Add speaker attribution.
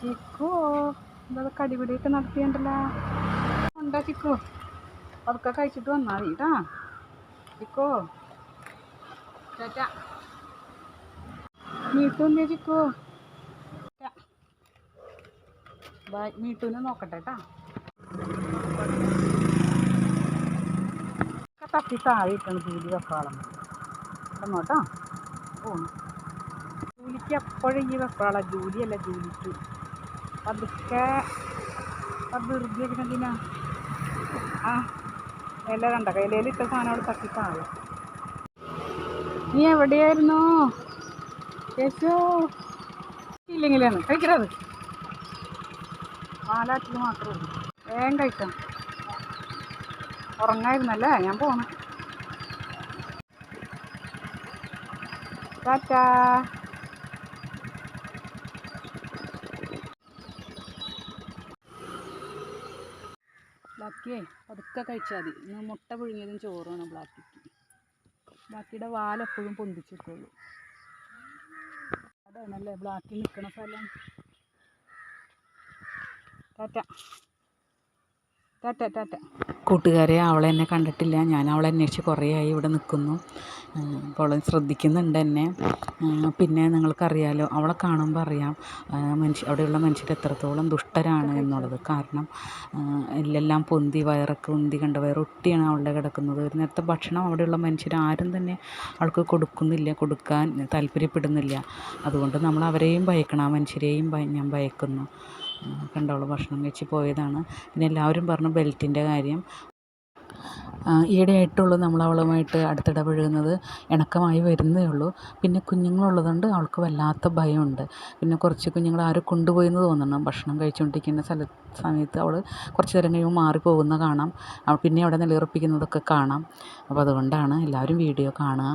Speaker 1: ചിക്കു ഇതൊക്കെ അടിപിടിയൊക്കെ നടത്തിയിട്ടുണ്ടല്ലോ ഉണ്ടോ ചിക്കു? അതൊക്കെ കഴിച്ചിട്ട് വന്നാൽ മതി കേട്ടാ ചിക്കു. ചേട്ടാ. മീട്ടു ചിക്കു? ബൈ മീട്ടുവിനെ നോക്കട്ടെ കേട്ടാ തട്ടി താഴെ ഇട്ടാണ് ജൂലി വെക്കാളം. എന്നോട്ടാ ഓ എപ്പോഴും ഈ വെക്കാള ജോലിയല്ല ജോലിക്ക്. പതുക്കെ വെറുതെ വെക്കണതിനാ ആ ഇല കണ്ട കയ്യിലിട്ട സാധനം അവിടെ തട്ടി താഴെ നീ എവിടെയായിരുന്നു? യേശോ. ഇല്ലെങ്കിലാണ്. കഴിക്കരുത്. പാലാറ്റിൽ മാത്രമേ ഉള്ളൂ. വേഗം കഴിക്കാം ഉറങ്ങായിരുന്നല്ലേ? ഞാൻ പോണേ. ടാറ്റാ. ബ്ലാക്കിയേ പതുക്കെ കഴിച്ചാൽ മതി. ഇന്ന് മുട്ട പുഴുങ്ങിയതും ചോറുമാണ് ബ്ലാക്കിക്ക് ബ്ലാക്കിയുടെ വാലെപ്പോഴും പൊന്തിച്ചിട്ടുള്ളൂ. അതാണല്ലേ ബ്ലാക്കി നിൽക്കണ സ്ഥലം. ടാറ്റ. കൂട്ടുകാരെ അവളെ എന്നെ കണ്ടിട്ടില്ല. ഞാൻ അവളെ അന്വേഷിച്ച് കുറേ ആയി ഇവിടെ നിൽക്കുന്നു. അപ്പോൾ അവളെ ശ്രദ്ധിക്കുന്നുണ്ട് എന്നെ. പിന്നെ നിങ്ങൾക്കറിയാലോ അവളെ കാണുമ്പോൾ അറിയാം മനുഷ്യ അവിടെയുള്ള മനുഷ്യർ എത്രത്തോളം ദുഷ്ടരാണ് എന്നുള്ളത്. കാരണം എല്ലാം പൊന്തി വയറൊക്കെ ഉന്തി കണ്ട വയറൊട്ടിയാണ് അവളുടെ കിടക്കുന്നത്. ഒരു നേരത്തെ ഭക്ഷണം അവിടെയുള്ള മനുഷ്യർ ആരും തന്നെ അവൾക്ക് കൊടുക്കുന്നില്ല കൊടുക്കാൻ താല്പര്യപ്പെടുന്നില്ല. അതുകൊണ്ട് നമ്മൾ അവരെയും ഭയക്കണം ആ മനുഷ്യരെയും ഞാൻ ഭയക്കുന്നു. കണ്ടോളൂ ഭക്ഷണം കഴിച്ച് പോയതാണ്. പിന്നെ എല്ലാവരും പറഞ്ഞു ബെൽറ്റിന്റെ കാര്യം. ഈയിടെ ആയിട്ടുള്ളൂ നമ്മൾ അവളുമായിട്ട് അടുത്തിടപഴകുന്നത്. ഇണക്കമായി വരുന്നേ ഉള്ളൂ. പിന്നെ കുഞ്ഞുങ്ങളുള്ളതുകൊണ്ട് അവൾക്ക് വല്ലാത്ത ഭയമുണ്ട്. പിന്നെ കുറച്ച് കുഞ്ഞുങ്ങൾ ആരും കൊണ്ടുപോയി എന്ന് തോന്നണം ഭക്ഷണം കഴിച്ചുകൊണ്ടിരിക്കുന്ന സ്ഥല സമയത്ത് അവൾ കുറച്ച് നേരം കഴിയുമ്പോൾ മാറിപ്പോകുന്ന കാണാം. പിന്നെ അവിടെ നിലയുറപ്പിക്കുന്നതൊക്കെ കാണാം. അപ്പോൾ അതുകൊണ്ടാണ് എല്ലാവരും വീഡിയോ കാണുക.